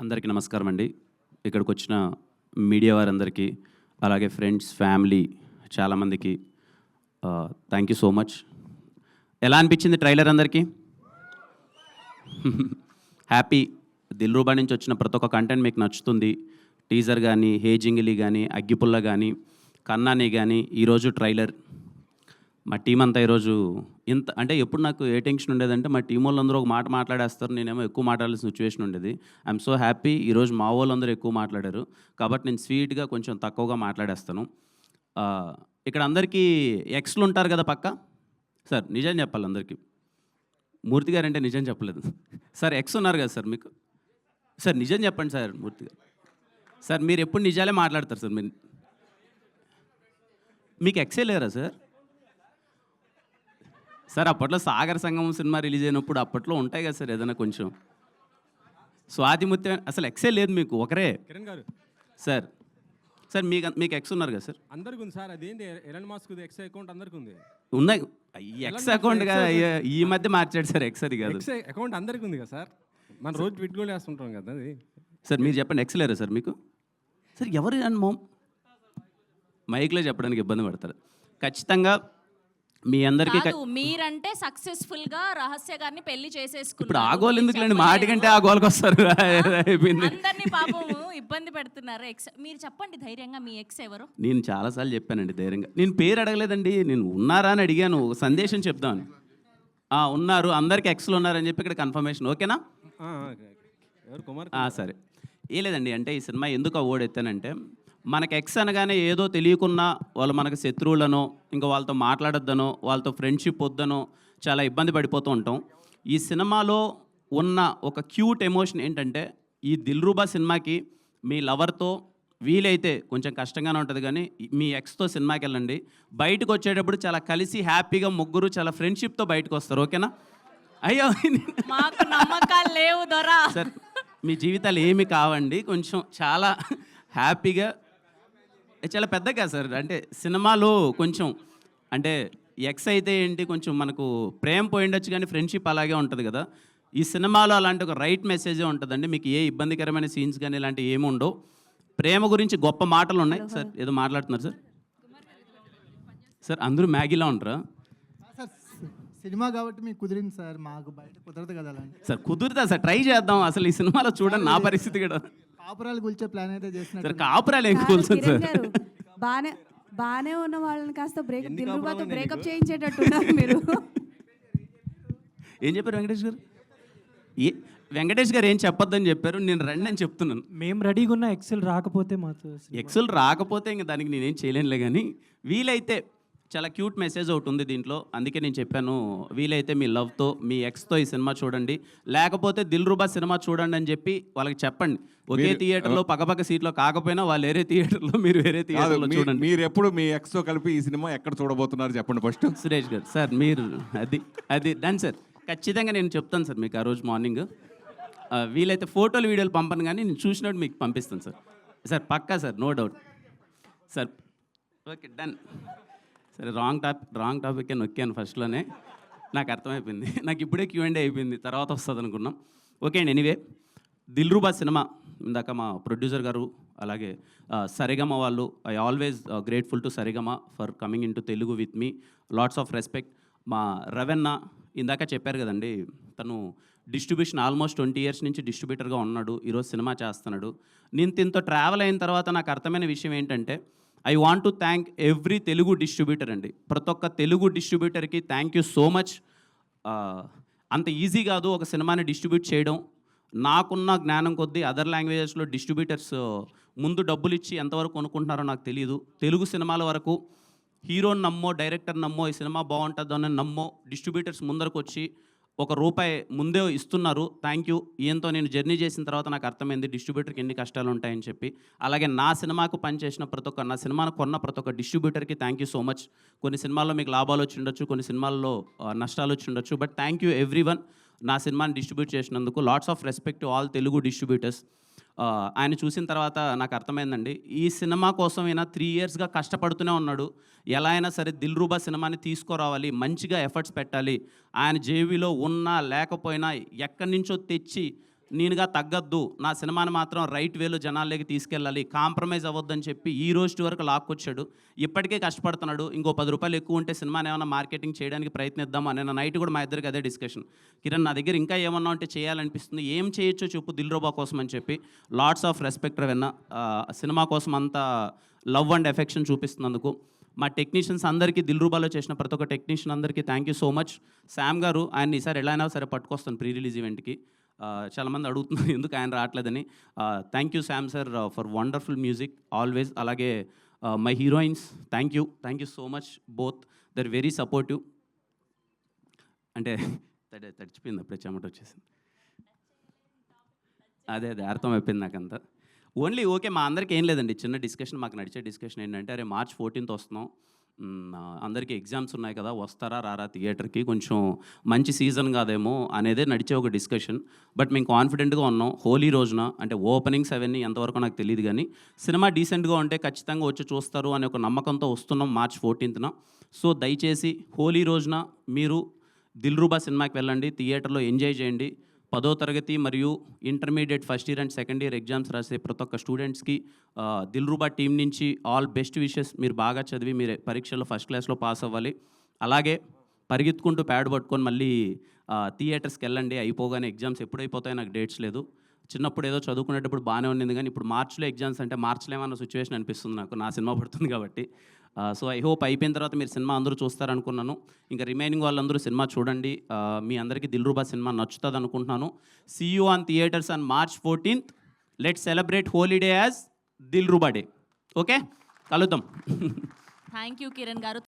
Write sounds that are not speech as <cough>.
అందరికీ నమస్కారం అండి. ఇక్కడికి వచ్చిన మీడియా వారందరికీ అలాగే ఫ్రెండ్స్ ఫ్యామిలీ చాలామందికి థ్యాంక్ యూ సో మచ్ ఎలా అనిపించింది ట్రైలర్ అందరికీ? <laughs> హ్యాపీ దిల్రూబా నుంచి వచ్చిన ప్రతి ఒక్క కంటెంట్ మీకు నచ్చుతుంది. టీజర్ కానీ హేజింగిలి కానీ అగ్గిపుల్ల కానీ కన్నాని కానీ ఈరోజు ట్రైలర్ మా టీం అంతా ఈరోజు ఇంత అంటే ఎప్పుడు నాకు ఏ టెన్షన్ ఉండేదంటే మా టీం వాళ్ళందరూ ఒక మాట మాట్లాడేస్తారు నేనేమో ఎక్కువ మాట్లాడాల్సిన సిచ్యువేషన్ ఉండేది. ఐఎమ్ సో హ్యాపీ ఈరోజు మా వాళ్ళందరూ ఎక్కువ మాట్లాడారు. కాబట్టి నేను స్వీట్గా కొంచెం తక్కువగా మాట్లాడేస్తాను. ఇక్కడ అందరికీ ఎక్స్లు ఉంటారు కదా పక్క? సార్ నిజం చెప్పాలి అందరికీ. మూర్తి గారు అంటే నిజం చెప్పలేదు. సార్ ఎక్స్ ఉన్నారు కదా సార్ మీకు? సార్ నిజం చెప్పండి సార్ మూర్తి గారు. సార్ మీరు ఎప్పుడు నిజాలే మాట్లాడతారు సార్ మీరు. మీకు ఎక్సే లేరా సార్? సార్ అప్పట్లో సాగర్ సంగమం సినిమా రిలీజ్ అయినప్పుడు అప్పట్లో ఉంటాయి కదా సార్ ఏదైనా కొంచెం. స్వాతి ముత్యం అసలు ఎక్సే లేదు మీకు ఒకరే. కిరణ్ గారు. సార్ సార్ మీకు మీకు ఎక్స్ ఉన్నారు కదా సార్. అందరికి ఉంది సార్ అదేంటి ఎలన్ మాస్క్ ఎక్స్ అకౌంట్ అందరికి ఉంది. ఉన్నాయి. ఎక్స్ అకౌంట్ కాదు అయ్యా, ఈ మధ్య మార్చాడు సార్ ఎక్స్ అది కాదు. అకౌంట్ అందరికి ఉంది కదా సార్. మన రోజు పెట్టుకోలు వేస్తుంటాం కదా అది. సార్ మీరు చెప్పండి ఎక్స్ లేరా సార్ మీకు? సార్ ఎవరు అని మోమ్ మైక్లో చెప్పడానికి ఇబ్బంది పడతారు. ఖచ్చితంగా మీ అందరికీ కాదు మీరంటే సక్సెస్ఫుల్గా రహస్య గారిని పెళ్ళి చేసేసుకున్నారు. ఇప్పుడు ఆ గోల్ ఎందుకులేండి మాటి కంటే ఆ గోల్కి వస్తారు అయిపోయింది. అందరినీ పాపం ఇబ్బంది పెడుతున్నారు. ఎక్స్ మీరు చెప్పండి ధైర్యంగా మీ ఎక్స్ ఎవరు? నేను చాలాసార్లు చెప్పానండి ధైర్యంగా. నేను పేరు అడగలేదండి. నేను ఉన్నారా అని అడిగాను. ఒక సందేశం చెప్దామని. ఆ, ఉన్నారు. అందరికి ఎక్స్లు ఉన్నారని చెప్పి ఇక్కడ కన్ఫర్మేషన్ ఓకేనా? ఆ. ఎవరు కుమార్ ఆ, సరే. ఏ లేదండి అంటే ఈ సినిమా ఎందుకు అవార్డు ఎత్తానంటే మనకి ఎక్స్ అనగానే ఏదో తెలియకున్నా వాళ్ళు మనకు శత్రువులనో ఇంకా వాళ్ళతో మాట్లాడొద్దనో వాళ్ళతో ఫ్రెండ్షిప్ వద్దనో చాలా ఇబ్బంది పడిపోతూ ఉంటాం. ఈ సినిమాలో ఉన్న ఒక క్యూట్ ఎమోషన్ ఏంటంటే ఈ దిల్రూబా సినిమాకి మీ లవర్తో వీలైతే కొంచెం కష్టంగానే ఉంటుంది కానీ మీ ఎక్స్తో సినిమాకి వెళ్ళండి. బయటకు వచ్చేటప్పుడు చాలా కలిసి హ్యాపీగా ముగ్గురు చాలా ఫ్రెండ్షిప్తో బయటకు వస్తారు ఓకేనా? అయ్యో! మాకు నమ్మకాలు లేవు దొరా. సార్ మీ జీవితాలు ఏమి కావండి. కొంచెం చాలా హ్యాపీగా చాలా పెద్దగా సార్. అంటే సినిమాలో కొంచెం అంటే ఎక్స్ అయితే ఏంటి కొంచెం మనకు ప్రేమ పోయిండొచ్చు కానీ ఫ్రెండ్షిప్ అలాగే ఉంటుంది కదా. ఈ సినిమాలో అలాంటి ఒక రైట్ మెసేజే ఉంటుందండి. మీకు ఏ ఇబ్బందికరమైన సీన్స్ కానీ ఇలాంటివి ఏమి ఉండవు. ప్రేమ గురించి గొప్ప మాటలు ఉన్నాయి. సార్ ఏదో మాట్లాడుతున్నారు సార్? సార్ అందరూ మ్యాగీలా ఉంటారా సినిమా కాబట్టి మీకు కుదిరింది సార్. మాకు బయట కుదరదు కదా సార్ కుదురుతా సార్. ట్రై చేద్దాం. అసలు ఈ సినిమాలో చూడండి. నా పరిస్థితి కూడా. కాపురాలు కూల్చే ప్లాన్ అయితే చేసినట్టు సార్ కాపురాలు ఏం సార్ గారు బానే బానే ఉన్న వాళ్ళని కాస్త బ్రేకప్ దిల్రుబాతో బ్రేకప్ చేయించేటట్టున్నారు మీరు. ఏం చెప్పారు వెంకటేష్ గారు? ఏ వెంకటేష్ గారు ఏం చెప్పొద్దని చెప్పారు? నేను రండి అని చెప్తున్నాను. మేము రెడీగా ఉన్న ఎక్సెల్ రాకపోతే మాతో ఎక్సెల్ రాకపోతే ఇంక దానికి నేనేం చేయలేనులే కానీ వీలైతే చాలా క్యూట్ మెసేజ్ ఒకటి ఉంది దీంట్లో. అందుకే నేను చెప్పాను వీలైతే మీ లవ్తో మీ ఎక్స్తో ఈ సినిమా చూడండి. లేకపోతే దిల్ రూబా సినిమా చూడండి అని చెప్పి వాళ్ళకి చెప్పండి. ఒకే థియేటర్లో పక్కపక్క సీట్లో కాకపోయినా వాళ్ళు వేరే థియేటర్లో మీరు వేరే థియేటర్లో చూడండి. మీరు ఎప్పుడు మీ ఎక్స్తో కలిపి ఈ సినిమా ఎక్కడ చూడబోతున్నారు చెప్పండి ఫస్ట్. సురేష్ గారు సార్ మీరు అది అది డన్ సార్. ఖచ్చితంగా నేను చెప్తాను సార్ మీకు ఆ రోజు మార్నింగ్. వీలైతే ఫోటోలు వీడియోలు పంపను కానీ నేను చూసినట్టు మీకు పంపిస్తాను సార్. సార్ పక్కా sir no doubt. Sir okay done సరే రాంగ్ టాపిక్ రాంగ్ టాపిక్ నొక్కాను ఫస్ట్లోనే నాకు అర్థమైపోయింది. <laughs> నాకు ఇప్పుడే క్యూ అండ్ అయిపోయింది. తర్వాత వస్తుంది అనుకున్నాం. ఓకే అండి ఎనీవే దిల్రూబా సినిమా. ఇందాక మా ప్రొడ్యూసర్ గారు అలాగే సరిగమ వాళ్ళు I always grateful to Saregama for coming in to Telugu with me lots of respect మా రవెన్న ఇందాక చెప్పారు కదండి తను డిస్ట్రిబ్యూషన్ ఆల్మోస్ట్ ట్వంటీ ఇయర్స్ నుంచి డిస్ట్రిబ్యూటర్గా ఉన్నాడు. ఈరోజు సినిమా చేస్తున్నాడు. నేను దీంతో ట్రావెల్ అయిన తర్వాత నాకు అర్థమైన విషయం ఏంటంటే I want to thank every Telugu distributor అండి. ప్రతి ఒక్క తెలుగు డిస్ట్రిబ్యూటర్కి థ్యాంక్ యూ సో మచ్ అంత ఈజీ కాదు ఒక సినిమాని డిస్ట్రిబ్యూట్ చేయడం. నాకున్న జ్ఞానం కొద్దీ అదర్ లాంగ్వేజెస్లో డిస్ట్రిబ్యూటర్స్ ముందు డబ్బులు ఇచ్చి ఎంతవరకు కొనుక్కుంటున్నారో నాకు తెలియదు తెలుగు సినిమాల వరకు హీరోని నమ్మో డైరెక్టర్ నమ్మో ఈ సినిమా బాగుంటుందని నమ్మో డిస్ట్రిబ్యూటర్స్ ముందరకు వచ్చి ఒక రూపాయి ముందే ఇస్తున్నారు. థ్యాంక్ యూ ఈయంతో నేను జర్నీ చేసిన తర్వాత నాకు అర్థమైంది డిస్ట్రిబ్యూటర్కి ఎన్ని కష్టాలు ఉంటాయని చెప్పి. అలాగే నా సినిమాకు పనిచేసిన ప్రతి ఒక్క నా సినిమాను కొన్న ప్రతి ఒక్క డిస్ట్రిబ్యూటర్కి థ్యాంక్ యూ సో మచ్ కొన్ని సినిమాల్లో మీకు లాభాలు వచ్చి ఉండొచ్చు కొన్ని సినిమాల్లో నష్టాలు వచ్చి ఉండొచ్చు. But thank you every one నా సినిమాని డిస్ట్రిబ్యూట్ చేసినందుకు lots of respect all Telugu distributors ఆయన చూసిన తర్వాత నాకు అర్థమైందండి. ఈ సినిమా కోసం ఈయన త్రీ ఇయర్స్గా కష్టపడుతూనే ఉన్నాడు. ఎలా అయినా సరే దిల్ రూబా సినిమాని తీసుకురావాలి మంచిగా ఎఫర్ట్స్ పెట్టాలి. ఆయన జేబీలో ఉన్నా లేకపోయినా ఎక్కడి నుంచో తెచ్చి నేనుగా తగ్గద్దు. నా సినిమాని మాత్రం రైట్ వేలో జనాల్లోకి తీసుకెళ్ళాలి. కాంప్రమైజ్ అవ్వద్దని చెప్పి ఈ రోజు వరకు లాక్కొచ్చాడు. ఇప్పటికే కష్టపడుతున్నాడు. ఇంకో పది రూపాయలు ఎక్కువ ఉంటే సినిమాని ఏమైనా మార్కెటింగ్ చేయడానికి ప్రయత్నిద్దాం నేను నైట్ కూడా మా ఇద్దరికి అదే డిస్కషన్ కిరణ్ నా దగ్గర ఇంకా ఏమన్నా ఉంటే చేయాలనిపిస్తుంది ఏం చేయొచ్చో చెప్పు దిల్రోబా కోసం అని చెప్పి లాట్స్ ఆఫ్ రెస్పెక్ట్ విన్న సినిమా కోసం అంత లవ్ అండ్ ఎఫెక్షన్ చూపిస్తున్నందుకు. మా టెక్నీషియన్స్ అందరికీ దిల్రూబాలో చేసిన ప్రతి ఒక్క టెక్నీషియన్ అందరికీ thank you so much Sam గారు ఆయన ఈసారి ఎలా అయినా సరే పట్టుకొస్తాను ప్రీ రిలీజ్ ఈవెంట్కి చాలామంది అడుగుతున్నారు ఎందుకు ఆయన రావట్లేదని. Thank you Sam sir for wonderful music always అలాగే my heroines thank you thank you so much both their very supportive అంటే తడి తడిచిపోయింది అప్పుడే చెమట వచ్చేసింది. అదే అదే అర్థం అయిపోయింది నాకంతా. ఓన్లీ ఓకే మా అందరికీ ఏం లేదండి చిన్న డిస్కషన్ మాకు నడిచే డిస్కషన్ ఏంటంటే అరే మార్చ్ ఫోర్టీన్త్ వస్తున్నాం. అందరికీ ఎగ్జామ్స్ ఉన్నాయి కదా వస్తారా రారా థియేటర్కి? కొంచెం మంచి సీజన్ కాదేమో అనేదే నడిచే ఒక డిస్కషన్. బట్ మేము కాన్ఫిడెంట్గా ఉన్నాం హోలీ రోజున అంటే ఓపెనింగ్స్ అవన్నీ ఎంతవరకు నాకు తెలియదు కానీ సినిమా డీసెంట్గా ఉంటే ఖచ్చితంగా వచ్చి చూస్తారు అనే ఒక నమ్మకంతో వస్తున్నాం మార్చ్ ఫోర్టీన్త్న. సో దయచేసి హోలీ రోజున మీరు దిల్రూబా సినిమాకి వెళ్ళండి థియేటర్లో ఎంజాయ్ చేయండి. పదో తరగతి మరియు intermediate first year and second year exams రాసే ప్రతి ఒక్క స్టూడెంట్స్కి ఆ, దిల్రూబా టీం నుంచి ఆల్ బెస్ట్ విషెస్ మీరు బాగా చదివి మీరు పరీక్షల్లో ఫస్ట్ క్లాస్లో పాస్ అవ్వాలి. అలాగే పరిగెత్తుకుంటూ ప్యాడ్ పట్టుకొని మళ్ళీ థియేటర్స్కి వెళ్ళండి. అయిపోగానే ఎగ్జామ్స్ ఎప్పుడైపోతాయో నాకు డేట్స్ లేదు. చిన్నప్పుడు ఏదో చదువుకునేటప్పుడు బాగానే ఉండింది కానీ ఇప్పుడు మార్చ్లో ఎగ్జామ్స్ అంటే మార్చ్లో ఏమన్నా సిచ్యువేషన్ అనిపిస్తుంది నాకు. నా సినిమా పడుతుంది కాబట్టి. సో ఐ హోప్ అయిపోయిన తర్వాత మీరు సినిమా అందరూ చూస్తారనుకున్నాను. ఇంకా రిమైనింగ్ వాళ్ళందరూ సినిమా చూడండి. మీ అందరికీ దిల్రూబా సినిమా నచ్చుతుంది అనుకుంటున్నాను see you on theatres on March fourteenth let celebrate holiday as Dilruba day okay కలుద్దాం. థ్యాంక్ యూ కిరణ్ గారు.